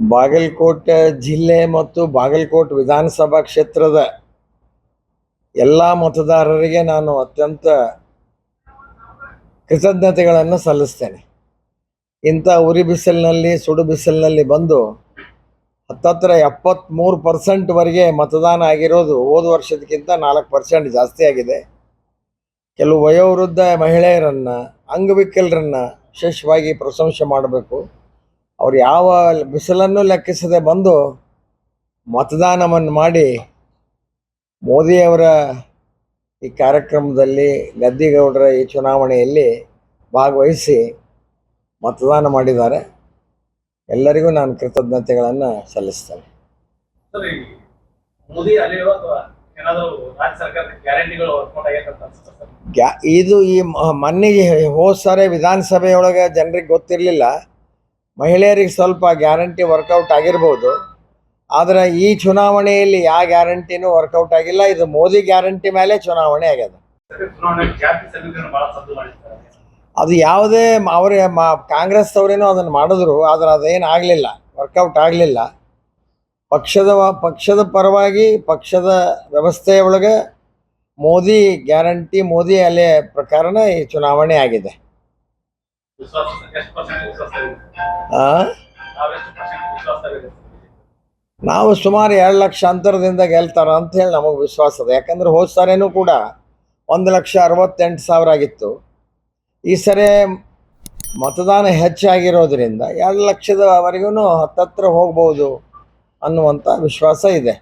ಬಾಗಲಕೋಟೆ ಜಿಲ್ಲೆ ಮತ್ತು ಬಾಗಲಕೋಟೆ ವಿಧಾನಸಭಾ ಕ್ಷೇತ್ರದ ಎಲ್ಲ ಮತದಾರರಿಗೆ ನಾನು ಅತ್ಯಂತ ಕೃತಜ್ಞತೆಗಳನ್ನು ಸಲ್ಲಿಸ್ತೇನೆ. ಇಂಥ ಉರಿ ಬಿಸಿಲಿನಲ್ಲಿ, ಸುಡು ಬಿಸಿಲಿನಲ್ಲಿ ಬಂದು ಹತ್ತತ್ರ ಎಪ್ಪತ್ತ್ಮೂರು ಪರ್ಸೆಂಟ್ವರೆಗೆ ಮತದಾನ ಆಗಿರೋದು ಹೋದ ವರ್ಷದಕ್ಕಿಂತ ನಾಲ್ಕು ಪರ್ಸೆಂಟ್ ಜಾಸ್ತಿ ಆಗಿದೆ. ಕೆಲವು ವಯೋವೃದ್ಧ ಮಹಿಳೆಯರನ್ನು, ಅಂಗವಿಕಲರನ್ನು ವಿಶೇಷವಾಗಿ ಪ್ರಶಂಸೆ ಮಾಡಬೇಕು. ಅವ್ರು ಯಾವ ಬಿಸಿಲನ್ನು ಲೆಕ್ಕಿಸದೆ ಬಂದು ಮತದಾನವನ್ನು ಮಾಡಿ ಮೋದಿಯವರ ಈ ಕಾರ್ಯಕ್ರಮದಲ್ಲಿ ಗದ್ದಿಗೌಡರ ಈ ಚುನಾವಣೆಯಲ್ಲಿ ಭಾಗವಹಿಸಿ ಮತದಾನ ಮಾಡಿದ್ದಾರೆ. ಎಲ್ಲರಿಗೂ ನಾನು ಕೃತಜ್ಞತೆಗಳನ್ನು ಸಲ್ಲಿಸ್ತೇನೆ. ಇದು ಈ ಮೊನ್ನೆ ಹೋದ ಸಾರಿ ವಿಧಾನಸಭೆಯೊಳಗೆ ಜನರಿಗೆ ಗೊತ್ತಿರಲಿಲ್ಲ. ಮಹಿಳೆಯರಿಗೆ ಸ್ವಲ್ಪ ಗ್ಯಾರಂಟಿ ವರ್ಕೌಟ್ ಆಗಿರ್ಬೋದು. ಆದರೆ ಈ ಚುನಾವಣೆಯಲ್ಲಿ ಯಾವ ಗ್ಯಾರಂಟಿನೂ ವರ್ಕೌಟ್ ಆಗಿಲ್ಲ. ಇದು ಮೋದಿ ಗ್ಯಾರಂಟಿ ಮೇಲೆ ಚುನಾವಣೆ ಆಗ್ಯದ. ಅದು ಯಾವುದೇ ಅವರೇ ಮಾ ಕಾಂಗ್ರೆಸ್ ಅವರೇನೋ ಅದನ್ನು ಮಾಡಿದ್ರು, ಆದರೆ ಅದೇನು ಆಗಲಿಲ್ಲ, ವರ್ಕೌಟ್ ಆಗಲಿಲ್ಲ. ಪಕ್ಷದ ಪಕ್ಷದ ಪರವಾಗಿ ಪಕ್ಷದ ವ್ಯವಸ್ಥೆಯ ಒಳಗೆ ಮೋದಿ ಗ್ಯಾರಂಟಿ, ಮೋದಿ ಅಲೆ ಪ್ರಕಾರನೇ ಈ ಚುನಾವಣೆ ಆಗಿದೆ. ನಾವು ಸುಮಾರು ಎರಡು ಲಕ್ಷ ಅಂತರದಿಂದ ಗೆಲ್ತಾರ ಅಂತ ಹೇಳಿ ನಮಗೆ ವಿಶ್ವಾಸ ಇದೆ ಯಾಕಂದ್ರೆ ಹೋದ ಸಾರೇನು ಕೂಡ ಒಂದು ಲಕ್ಷ ಅರವತ್ತೆಂಟು ಸಾವಿರ ಆಗಿತ್ತು. ಈ ಸರಿ ಮತದಾನ ಹೆಚ್ಚಾಗಿರೋದ್ರಿಂದ ಎರಡು ಲಕ್ಷದವರೆಗೂ ಹತ್ತತ್ರ ಹೋಗ್ಬೋದು ಅನ್ನುವಂಥ ವಿಶ್ವಾಸ ಇದೆ.